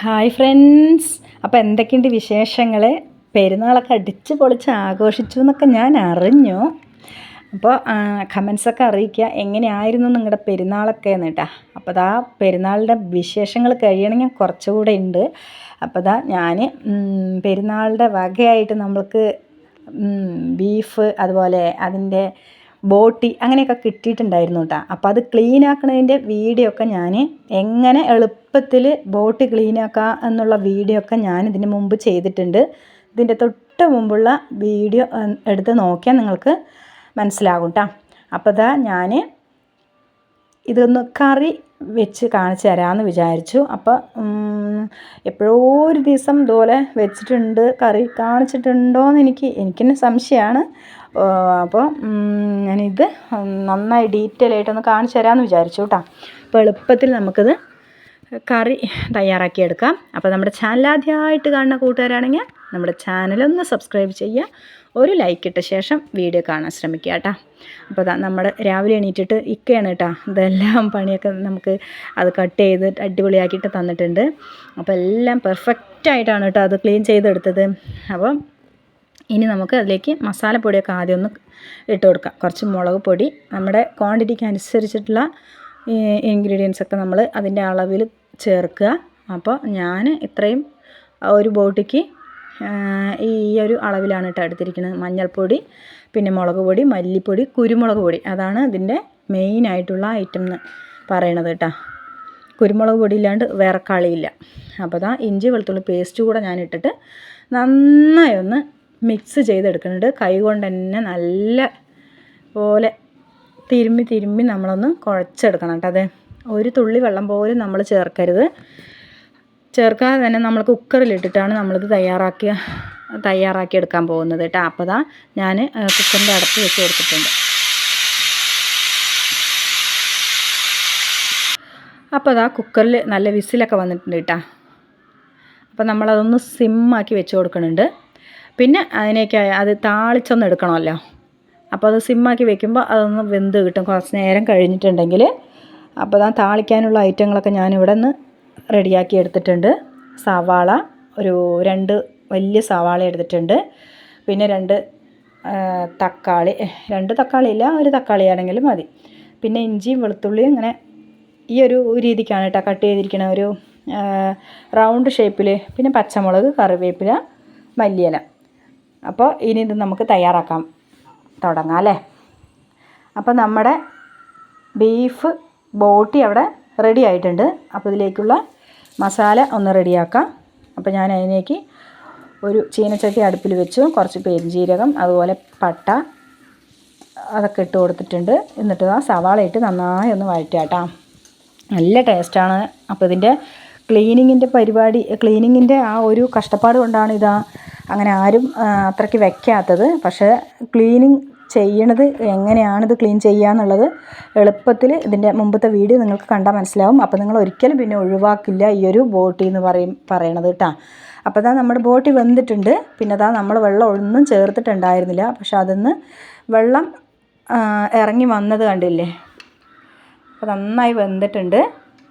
Hi friends. അപ്പോൾ എന്തൊക്കെയുണ്ട് വിശേഷങ്ങൾ പെരുന്നാളൊക്കെ അടിച്ച് പൊളിച്ച് ആഘോഷിച്ചു എന്നൊക്കെ ഞാൻ അറിഞ്ഞു. അപ്പോൾ കമൻസൊക്കെ അറിയിക്കുക. എങ്ങനെയായിരുന്നു നിങ്ങളുടെ പെരുന്നാളൊക്കെ എന്ന് കേട്ടാ. അപ്പോൾ ദാ പെരുന്നാളിന്റെ വിശേഷങ്ങൾ കഴിയണമെങ്കിൽ കുറച്ചുകൂടെ ഉണ്ട്. അപ്പോൾ ദാ ഞാൻ പെരുന്നാളിന്റെ വകയായിട്ട് നമ്മൾക്ക് ബീഫ് അതുപോലെ അതിന്റെ ബോട്ടി അങ്ങനെയൊക്കെ കിട്ടിയിട്ടുണ്ടായിരുന്നു കേട്ടോ. അപ്പോൾ അത് ക്ലീൻ ആക്കുന്നതിന്റെ വീഡിയോ ഒക്കെ ഞാൻ എങ്ങനെ എളുപ്പത്തിൽ ബോട്ടി ക്ലീൻ ആക്കാം എന്നുള്ള വീഡിയോ ഒക്കെ ഞാൻ ഇതിന് മുമ്പ് ചെയ്തിട്ടുണ്ട്. ഇതിന്റെ തൊട്ട് മുമ്പുള്ള വീഡിയോ എടുത്ത് നോക്കിയാൽ നിങ്ങൾക്ക് മനസ്സിലാകും കേട്ടോ. അപ്പോൾ ഇതാ ഞാൻ ഇതൊന്ന് കറി വെച്ച് കാണിച്ചു തരാമെന്ന് വിചാരിച്ചു. അപ്പോൾ എപ്പോഴോ ഒരു ദിവസം ഇതുപോലെ വെച്ചിട്ടുണ്ട് കറി കാണിച്ചിട്ടുണ്ടോയെന്ന് എനിക്ക് എനിക്കെന്നെ സംശയമാണ് അപ്പോൾ ഞാനിത് നന്നായി ഡീറ്റെയിൽ ആയിട്ടൊന്ന് കാണിച്ചു തരാമെന്ന് വിചാരിച്ചു കേട്ടോ. അപ്പോൾ എളുപ്പത്തിൽ നമുക്കിത് കറി തയ്യാറാക്കിയെടുക്കാം. അപ്പോൾ നമ്മുടെ ചാനൽ ആദ്യമായിട്ട് കാണുന്ന കൂട്ടുകാരാണെങ്കിൽ നമ്മുടെ ചാനലൊന്ന് സബ്സ്ക്രൈബ് ചെയ്യുക. ഒരു ലൈക്ക് ഇട്ട ശേഷം വീഡിയോ കാണാൻ ശ്രമിക്കുക കേട്ടോ. അപ്പോൾ നമ്മൾ രാവിലെ എണീറ്റിട്ട് ഇക്കയാണ് കേട്ടോ. ഇതെല്ലാം പണിയൊക്കെ നമുക്ക് അത് കട്ട് ചെയ്ത് അടിപൊളിയാക്കിയിട്ട് തന്നിട്ടുണ്ട്. അപ്പോൾ എല്ലാം പെർഫെക്റ്റ് ആയിട്ടാണ് കേട്ടോ അത് ക്ലീൻ ചെയ്തെടുത്തത്. അപ്പം ഇനി നമുക്ക് അതിലേക്ക് മസാലപ്പൊടിയൊക്കെ ആദ്യം ഒന്ന് ഇട്ട് കൊടുക്കാം. കുറച്ച് മുളക് പൊടി. നമ്മുടെ ക്വാണ്ടിറ്റിക്ക് അനുസരിച്ചിട്ടുള്ള ഇൻഗ്രീഡിയൻസ് ഒക്കെ നമ്മൾ അതിന്റെ അളവിൽ ചേർക്കുക. അപ്പോൾ ഞാൻ ഇത്രയും ഒരു ബോട്ടിക്ക് ഈ ഒരു അളവിലാണ് കേട്ടോ എടുത്തിരിക്കുന്നത്. മഞ്ഞൾപ്പൊടി പിന്നെ മുളക് പൊടി മല്ലിപ്പൊടി കുരുമുളക് പൊടി. അതാണ് ഇതിന്റെ മെയിൻ ആയിട്ടുള്ള ഐറ്റം എന്ന് പറയണത് കേട്ടോ. കുരുമുളക് പൊടി ഇല്ലാണ്ട് വേറെ കളിയില്ല. അപ്പോൾ അതാ ഇഞ്ചി വെളുത്തുള്ളി പേസ്റ്റ് കൂടെ ഞാൻ ഇട്ടിട്ട് നന്നായി ഒന്ന് മിക്സ് ചെയ്തെടുക്കുന്നുണ്ട്. കൈ കൊണ്ട് തന്നെ നല്ല പോലെ തിരുമ്മി തിരുമ്മി നമ്മളൊന്ന് കുഴച്ചെടുക്കണം കേട്ടോ അതെ. ഒരു തുള്ളി വെള്ളം പോലും നമ്മൾ ചേർക്കരുത്. ചേർക്കാതെ തന്നെ നമ്മൾ കുക്കറിലിട്ടിട്ടാണ് നമ്മളിത് തയ്യാറാക്കിയ തയ്യാറാക്കി എടുക്കാൻ പോകുന്നത് കേട്ടോ. അപ്പോൾ ഇതാ ഞാൻ കുക്കറിന്റെ അടപ്പ് വെച്ച് കൊടുത്തിട്ടുണ്ട്. അപ്പോൾ അതാ കുക്കറിൽ നല്ല വിസിലൊക്കെ വന്നിട്ടുണ്ട് കേട്ടോ. അപ്പോൾ നമ്മളതൊന്ന് സിമ്മാക്കി വെച്ച് കൊടുക്കുന്നുണ്ട്. പിന്നെ അതിനേക്ക് അത് താളിച്ചൊന്ന് എടുക്കണമല്ലോ. അപ്പോൾ അത് സിമ്മാക്കി വെക്കുമ്പോൾ അതൊന്ന് വെന്ത് കിട്ടും. കുറച്ച് നേരം കഴിഞ്ഞിട്ടുണ്ടെങ്കിൽ അപ്പോൾ ഞാൻ താളിക്കാനുള്ള ഐറ്റങ്ങളൊക്കെ ഞാനിവിടെ നിന്ന് റെഡിയാക്കി എടുത്തിട്ടുണ്ട്. സവാള ഒരു രണ്ട് വലിയ സവാള എടുത്തിട്ടുണ്ട്. പിന്നെ രണ്ട് തക്കാളി. രണ്ട് തക്കാളി ഇല്ല ഒരു തക്കാളി ആണെങ്കിലും മതി. പിന്നെ ഇഞ്ചിയും വെളുത്തുള്ളിയും ഇങ്ങനെ ഈ ഒരു രീതിക്കാണ് കേട്ടോ കട്ട് ചെയ്തിരിക്കുന്ന ഒരു റൗണ്ട് ഷേപ്പിൽ പിന്നെ പച്ചമുളക് കറിവേപ്പില മല്ലിയില. അപ്പോൾ ഇനി ഇത് നമുക്ക് തയ്യാറാക്കാൻ തുടങ്ങാം അല്ലേ? അപ്പോൾ നമ്മുടെ ബീഫ് ബോട്ടി അവിടെ റെഡി ആയിട്ടുണ്ട്. അപ്പോൾ ഇതിലേക്കുള്ള മസാല ഒന്ന് റെഡിയാക്കാം അപ്പോൾ ഞാൻ അതിലേക്ക് ഒരു ചീനച്ചട്ടി അടുപ്പിൽ വെച്ചു. കുറച്ച് പെരുംജീരകം അതുപോലെ പട്ട അതൊക്കെ ഇട്ട് കൊടുത്തിട്ടുണ്ട്. എന്നിട്ട് ആ സവാള ഇട്ട് നന്നായി ഒന്ന് വഴറ്റാട്ടോ നല്ല ടേസ്റ്റാണ് അപ്പോൾ ഇതിന്റെ ക്ലീനിങ്ങിന്റെ പരിപാടി ക്ലീനിങ്ങിന്റെ ആ ഒരു കഷ്ടപ്പാട് കൊണ്ടാണ് ഇതാ അങ്ങനെ ആരും അത്രയ്ക്ക് വെക്കാത്തത്. പക്ഷേ ക്ലീനിങ് ചെയ്യണത് എങ്ങനെയാണിത് ക്ലീൻ ചെയ്യുക എന്നുള്ളത് എളുപ്പത്തിൽ ഇതിന്റെ മുമ്പത്തെ വീഡിയോ നിങ്ങൾക്ക് കണ്ടാൽ മനസ്സിലാവും. അപ്പോൾ നിങ്ങൾ ഒരിക്കലും പിന്നെ ഒഴിവാക്കില്ല ഈ ഒരു ബോട്ടി എന്ന് പറയും പറയണത് കേട്ടോ. അപ്പോൾ അതാ നമ്മുടെ ബോട്ടി വെന്തിട്ടുണ്ട് പിന്നെ അതാ നമ്മൾ വെള്ളം ഒന്നും ചേർത്തിട്ടുണ്ടായിരുന്നില്ല. പക്ഷെ അതിന്ന് വെള്ളം ഇറങ്ങി വന്നത് കണ്ടില്ലേ? അപ്പോൾ നന്നായി വെന്തിട്ടുണ്ട്.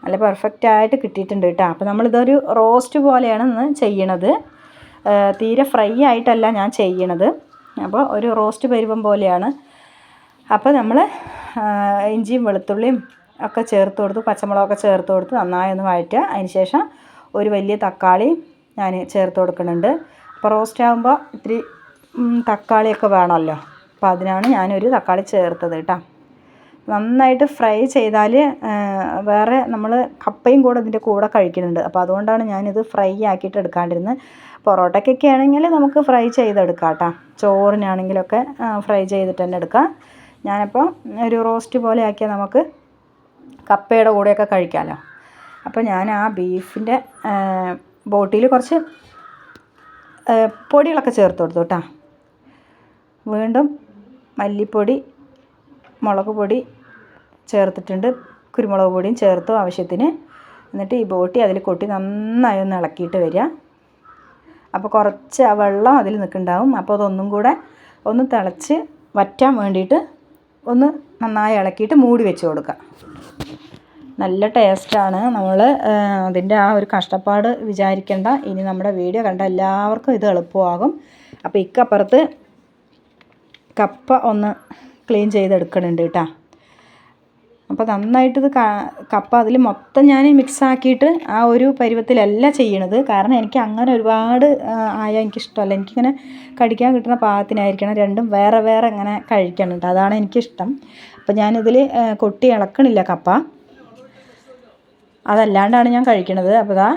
നല്ല പെർഫെക്റ്റ് ആയിട്ട് കിട്ടിയിട്ടുണ്ട് കേട്ടോ. അപ്പോൾ നമ്മളിതൊരു റോസ്റ്റ് പോലെയാണ് ഇന്ന് ചെയ്യണത്. തീരെ ഫ്രൈ ആയിട്ടല്ല ഞാൻ ചെയ്യണത്. അപ്പോൾ ഒരു റോസ്റ്റ് പരുവം പോലെയാണ്. അപ്പോൾ നമ്മൾ ഇഞ്ചിയും വെളുത്തുള്ളിയും ഒക്കെ ചേർത്ത് കൊടുത്ത് പച്ചമുളകൊക്കെ ചേർത്ത് കൊടുത്ത് നന്നായി ഒന്ന് വഴറ്റുക. അതിന് ശേഷം ഒരു വലിയ തക്കാളി ഞാൻ ചേർത്ത് കൊടുക്കുന്നുണ്ട്. അപ്പോൾ റോസ്റ്റ് ആകുമ്പോൾ ഇത്തിരി തക്കാളിയൊക്കെ വേണമല്ലോ. അപ്പോൾ അതിനാണ് ഞാനൊരു തക്കാളി ചേർത്തത് കേട്ടോ. നന്നായിട്ട് ഫ്രൈ ചെയ്താൽ വേറെ നമ്മൾ കപ്പയും കൂടെ ഇതിന്റെ കൂടെ കഴിക്കുന്നുണ്ട്. അപ്പോൾ അതുകൊണ്ടാണ് ഞാനിത് ഫ്രൈ ആക്കിയിട്ട് എടുക്കാണ്ടിരുന്നത് പൊറോട്ടയ്ക്കൊക്കെ ആണെങ്കിൽ നമുക്ക് ഫ്രൈ ചെയ്തെടുക്കാം കേട്ടോ ചോറിനാണെങ്കിലൊക്കെ ഫ്രൈ ചെയ്തിട്ട് തന്നെ എടുക്കാം. ഞാനിപ്പോൾ ഒരു റോസ്റ്റ് പോലെ ആക്കിയാൽ നമുക്ക് കപ്പയുടെ കൂടെയൊക്കെ കഴിക്കാമല്ലോ അപ്പോൾ ഞാൻ ആ ബീഫിന്റെ ബോട്ടിയിൽ കുറച്ച് പൊടികളൊക്കെ ചേർത്ത് കൊടുത്തു കേട്ടോ വീണ്ടും മല്ലിപ്പൊടി മുളക് പൊടി ചേർത്തിട്ടുണ്ട്. കുരുമുളക് പൊടിയും ചേർത്തു ആവശ്യത്തിന്. എന്നിട്ട് ഈ ബോട്ടി അതിൽ കൊട്ടി നന്നായി ഒന്ന് ഇളക്കിയിട്ട് വരിക. അപ്പോൾ കുറച്ച് ആ വെള്ളം അതിൽ നിൽക്കുന്നുണ്ടാവും. അപ്പോൾ അതൊന്നും കൂടെ ഒന്ന് തിളച്ച് വറ്റാൻ വേണ്ടിയിട്ട് ഒന്ന് നന്നായി ഇളക്കിയിട്ട് മൂടി വെച്ച് കൊടുക്കുക. നല്ല ടേസ്റ്റാണ് നമ്മൾ അതിന്റെ ആ ഒരു കഷ്ടപ്പാട് വിചാരിക്കേണ്ട. ഇനി നമ്മുടെ വീഡിയോ കണ്ട എല്ലാവർക്കും ഇത് എളുപ്പമാകും. അപ്പോൾ ഇക്കപ്പുറത്ത് കപ്പ ഒന്ന് ക്ലീൻ ചെയ്തെടുക്കണുണ്ട് കേട്ടോ അപ്പോൾ നന്നായിട്ട് ഇത് കപ്പ അതിൽ മൊത്തം ഞാൻ മിക്സ് ആക്കിയിട്ട് ആ ഒരു പരുവത്തിലല്ല ചെയ്യണത്. കാരണം എനിക്ക് അങ്ങനെ ഒരുപാട് ആയാൽ എനിക്കിഷ്ടമല്ല. എനിക്കിങ്ങനെ കടിക്കാൻ കിട്ടുന്ന പാകത്തിനായിരിക്കണം. രണ്ടും വേറെ വേറെ ഇങ്ങനെ കഴിക്കണം കേട്ടോ അതാണ് എനിക്കിഷ്ടം. അപ്പോൾ ഞാനിതിൽ കൊട്ടി ഇളക്കണില്ല കപ്പ. അതല്ലാണ്ടാണ് ഞാൻ കഴിക്കണത്. അപ്പോൾ ഇതാ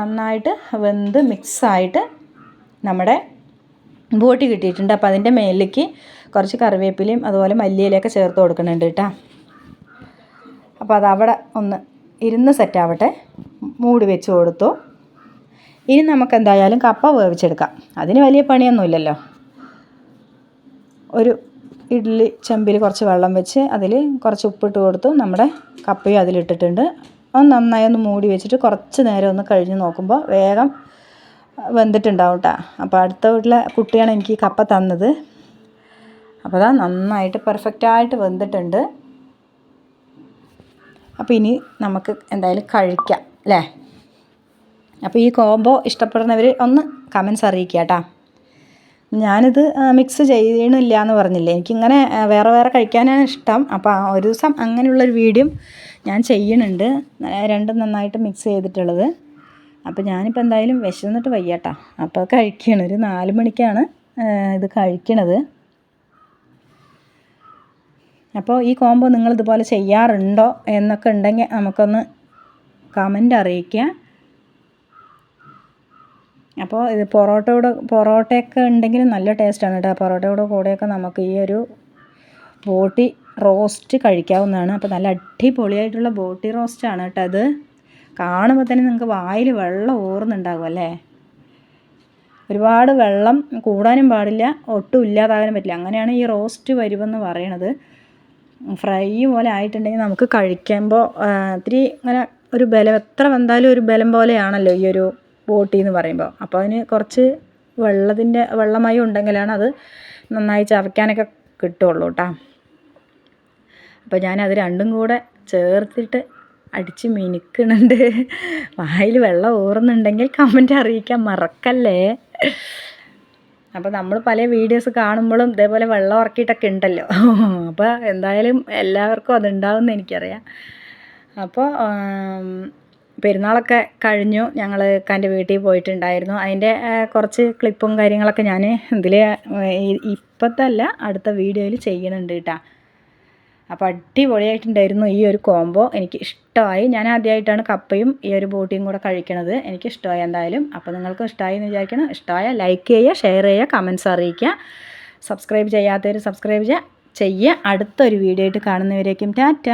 നന്നായിട്ട് വെന്ത് മിക്സായിട്ട് നമ്മുടെ ബോട്ടി കിട്ടിയിട്ടുണ്ട്. അപ്പോൾ അതിന്റെ മേലിലേക്ക് കുറച്ച് കറിവേപ്പിലയും അതുപോലെ മല്ലിയിലൊക്കെ ചേർത്ത് കൊടുക്കുന്നുണ്ട് കേട്ടോ. അപ്പോൾ അതവിടെ ഒന്ന് ഇരുന്ന് സെറ്റാവട്ടെ മൂടി വെച്ച് കൊടുത്തു. ഇനി നമുക്ക് എന്തായാലും കപ്പ വേവിച്ചെടുക്കാം. അതിന് വലിയ പണിയൊന്നുമില്ലല്ലോ. ഒരു ഇഡ്ഡലി ചെമ്പിൽ കുറച്ച് വെള്ളം വെച്ച് അതിൽ കുറച്ച് ഉപ്പിട്ട് കൊടുത്തു. നമ്മുടെ കപ്പയും അതിലിട്ടിട്ടുണ്ട്. ഒന്ന് നന്നായി ഒന്ന് മൂടി വെച്ചിട്ട് കുറച്ച് നേരം ഒന്ന് കഴിഞ്ഞ് നോക്കുമ്പോൾ വേഗം വെന്തിട്ടുണ്ടാവും കേട്ടോ. അപ്പോൾ അടുത്ത വീട്ടിലെ കുട്ടിയാണ് എനിക്ക് കപ്പ തന്നത്. അപ്പോൾ അതാ നന്നായിട്ട് പെർഫെക്റ്റായിട്ട് വെന്തിട്ടുണ്ട്. അപ്പോൾ ഇനി നമുക്ക് എന്തായാലും കഴിക്കാം അല്ലേ? അപ്പോൾ ഈ കോംബോ ഇഷ്ടപ്പെടുന്നവർ ഒന്ന് കമൻസ് അറിയിക്കുക കേട്ടോ. ഞാനിത് മിക്സ് ചെയ്യണില്ല എന്ന് പറഞ്ഞില്ലേ? എനിക്കിങ്ങനെ വേറെ വേറെ കഴിക്കാനാണ് ഇഷ്ടം. അപ്പോൾ ഒരു ദിവസം അങ്ങനെയുള്ളൊരു വീഡിയോ ഞാൻ ചെയ്യണുണ്ട്. രണ്ടും നന്നായിട്ട് മിക്സ് ചെയ്തിട്ടുള്ളത്. അപ്പോൾ ഞാനിപ്പോൾ എന്തായാലും വിശന്നിട്ട് വയ്യാട്ടാ. അപ്പോൾ കഴിക്കണം. ഒരു നാല് മണിക്കാണ് ഇത് കഴിക്കണത്. അപ്പോൾ ഈ കോംബോ നിങ്ങൾ ഇതുപോലെ ചെയ്യാറുണ്ടോ എന്നൊക്കെ ഉണ്ടെങ്കിൽ നമുക്കൊന്ന് കമന്റ് അറിയിക്കുക. അപ്പോൾ ഇത് പൊറോട്ടയോട് പൊറോട്ടയൊക്കെ ഉണ്ടെങ്കിൽ നല്ല ടേസ്റ്റാണ് കേട്ടോ പൊറോട്ടയോട് കൂടെയൊക്കെ നമുക്ക് ഈ ഒരു ബോട്ടി റോസ്റ്റ് കഴിക്കാവുന്നതാണ്. അപ്പോൾ നല്ല അടിപൊളിയായിട്ടുള്ള ബോട്ടി റോസ്റ്റാണ് കേട്ടോ അത് കാണുമ്പോൾ തന്നെ നിങ്ങൾക്ക് വായിൽ വെള്ളം ഓർന്നുണ്ടാകും അല്ലേ? ഒരുപാട് വെള്ളം കൂടാനും പാടില്ല ഒട്ടും ഇല്ലാതാകാനും പറ്റില്ല. അങ്ങനെയാണ് ഈ റോസ്റ്റ് വരുമെന്ന് പറയണത്. ഫ്രൈ പോലെ ആയിട്ടുണ്ടെങ്കിൽ നമുക്ക് കഴിക്കുമ്പോൾ ഇത്തിരി ഇങ്ങനെ ഒരു ബലം എത്ര വന്നാലും ഒരു ബലം പോലെയാണല്ലോ ഈ ഒരു ബോട്ടി എന്ന് പറയുമ്പോൾ. അപ്പോൾ അതിന് കുറച്ച് വെള്ളത്തിന്റെ വെള്ളമായി ഉണ്ടെങ്കിലാണ് അത് നന്നായി ചവയ്ക്കാനൊക്കെ കിട്ടുള്ളൂ കേട്ടോ. അപ്പോൾ ഞാനത് രണ്ടും കൂടെ ചേർത്തിട്ട് അടിച്ച് മിനുക്കുന്നുണ്ട്. വായിൽ വെള്ളം ഊറുന്നുണ്ടെങ്കിൽ കമന്റ് അറിയിക്കാൻ മറക്കല്ലേ? അപ്പോൾ നമ്മൾ പല വീഡിയോസ് കാണുമ്പോഴും ഇതേപോലെ വെള്ളം ഉറക്കിയിട്ടൊക്കെ ഉണ്ടല്ലോ. അപ്പോൾ എന്തായാലും എല്ലാവർക്കും അതുണ്ടാവുമെന്ന് എനിക്കറിയാം. അപ്പോൾ പെരുന്നാളൊക്കെ കഴിഞ്ഞു. ഞങ്ങൾ എന്റെ വീട്ടിൽ പോയിട്ടുണ്ടായിരുന്നു. അതിന്റെ കുറച്ച് ക്ലിപ്പും കാര്യങ്ങളൊക്കെ ഞാൻ ഇതിൽ ഇപ്പോഴത്തെ അല്ല അടുത്ത വീഡിയോയിൽ ചെയ്യണുണ്ട് കേട്ടോ. അപ്പോൾ അടിപൊളിയായിട്ടുണ്ടായിരുന്നു ഈ ഒരു കോംബോ എനിക്ക് ഇഷ്ടമായി. ഞാൻ ആദ്യമായിട്ടാണ് കപ്പയും ഈ ഒരു ബോട്ടിയും കൂടെ കഴിക്കണത്. എനിക്ക് ഇഷ്ടമായി എന്തായാലും. അപ്പോൾ നിങ്ങൾക്ക് ഇഷ്ടമായി എന്ന് വിചാരിക്കണം. ഇഷ്ടമായ ലൈക്ക് ചെയ്യുക ഷെയർ ചെയ്യുക കമൻസ് അറിയിക്കുക. സബ്സ്ക്രൈബ് ചെയ്യാത്തവർ സബ്സ്ക്രൈബ് ചെയ്യുക. ചെയ്യുക അടുത്തൊരു വീഡിയോ ആയിട്ട് കാണുന്നവരേക്കും ടാറ്റ.